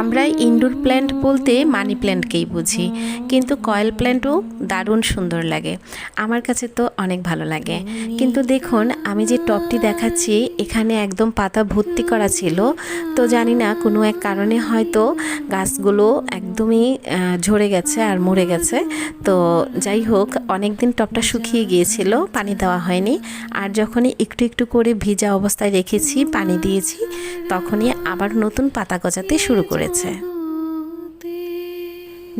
আমরা indoor plant বলতে মানি প্ল্যান্টকেই বুঝি। কিন্তু কয়েল প্ল্যান্টও দারুণ সুন্দর লাগে। আমার কাছে তো অনেক ভালো লাগে। কিন্তু দেখুন, আমি যে টপটি দেখাচ্ছি, এখানে একদম পাতা ভর্তি করা ছিল। তো জানি না, কোনো এক কারণে হয়তো গাছগুলো একদমই ঝরে গেছে আর মরে গেছে। তো যাই হোক অনেক দিন টপটা শুকিয়ে গিয়েছিল, পানি দেওয়া হয়নি। আর যখনই একটু একটু করে ভিজা অবস্থায় রেখেছি, পানি দিয়েছি, তখনই আবার নতুন পাতা গজাতে শুরু করেছে।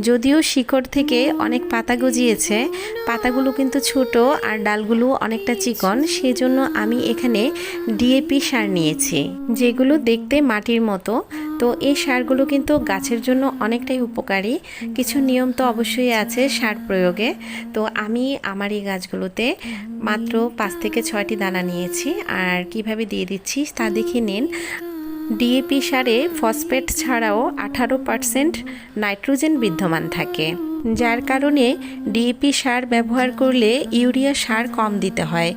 যদিও শিকড় থেকে অনেক পাতা গজিয়েছে, পাতাগুলো কিন্তু ছোট আর ডালগুলো অনেকটা চিকন সেই জন্য আমি এখানে ডিএপি সার নিয়েছি, যেগুলো দেখতে মাটির মতো। তো এই সারগুলো কিন্তু গাছের জন্য অনেকটাই উপকারী, কিছু নিয়ম তো অবশ্যই আছে সার প্রয়োগে। তো আমি আমার এই গাছগুলোতে মাত্র পাঁচ থেকে ছয়টি দানা নিয়েছি, আর কীভাবে দিয়ে দিচ্ছি তা দেখে নিন। ডিএপি সারে ফসফেট ছাড়াও আঠারো পার্সেন্ট নাইট্রোজেন বিদ্যমান থাকে, যার কারণে ডিএপি সার ব্যবহার করলে ইউরিয়া সার কম দিতে হয়।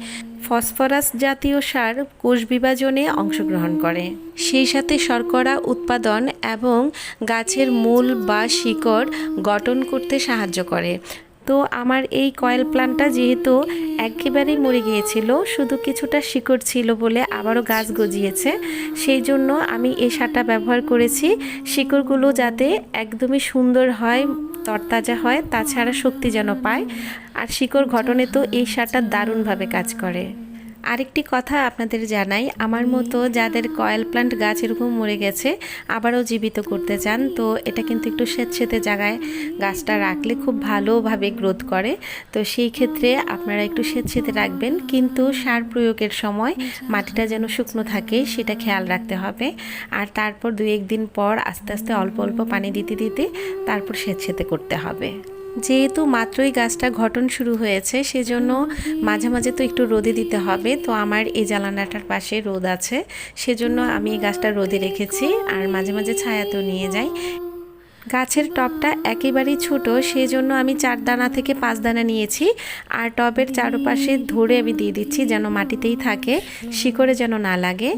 ফসফরাস জাতীয় সার কোষ বিভাজনে অংশগ্রহণ করে। সেই সাথে শর্করা উৎপাদন এবং গাছের মূল বা শিকড় গঠন করতে সাহায্য করে। তো আমার এই কয়েল প্লান্টটা যেহেতু একেবারেই মরে গিয়েছিল, শুধু কিছুটা শিকড় ছিল বলে আবারও গাছ গজিয়েছে, সেই জন্য আমি এই সারটা ব্যবহার করেছি। শিকড়গুলো যাতে একদমই সুন্দর হয়, তরতাজা হয়, তাছাড়া শক্তি যেন পায়। আর শিকড় ঘটনে তো এই সারটা দারুণভাবে কাজ করে। আরেকটি কথা আপনাদের জানাই। আমার মতো যাদের কয়েল প্লান্ট গাছ এরকম মরে গেছে, আবারও জীবিত করতে চান, তো এটা কিন্তু একটু স্বেচ্ছেতে জায়গায় গাছটা রাখলে খুব ভালোভাবে গ্রোথ করে। তো সেই ক্ষেত্রে আপনারা একটু স্বেচ্ছেতে রাখবেন, কিন্তু সার প্রয়োগের সময় মাটিটা যেন শুকনো থাকে, সেটা খেয়াল রাখতে হবে। আর তারপর দু একদিন পর আস্তে আস্তে অল্প অল্প পানি দিতে দিতে তারপর স্বেচ্ছেতে করতে হবে। যেহেতু মাত্রই গাছটা ঘটন শুরু হয়েছে, সেজন্য মাঝে মাঝে তো একটু রোদে দিতে হবে। তো আমার এই জ্বালানাটার পাশে রোদ আছে, সেজন্য আমি গাছটা রোদে রেখেছি। আর মাঝে মাঝে ছায়াতেও নিয়ে যাই। গাছের টবটা একেবারেই ছোট সেই জন্য আমি চার দানা থেকে পাঁচ দানা নিয়েছি। আর টবের চারপাশে ধরে আমি দিয়ে দিচ্ছি যেন মাটিতেই থাকে, শিকড়ে যেন না লাগে।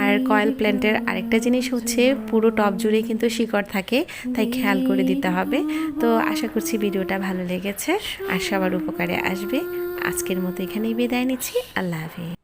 আর কয়েল প্ল্যান্টের আরেকটা জিনিস হচ্ছে, পুরো টব জুড়ে কিন্তু শিকড় থাকে, তাই খেয়াল করে দিতে হবে। তো আশা করছি ভিডিওটা ভালো লেগেছে, আর সবার উপকারে আসবে। আজকের মতো এখানেই বিদায় নিচ্ছি, আল্লাহ হাফিজ।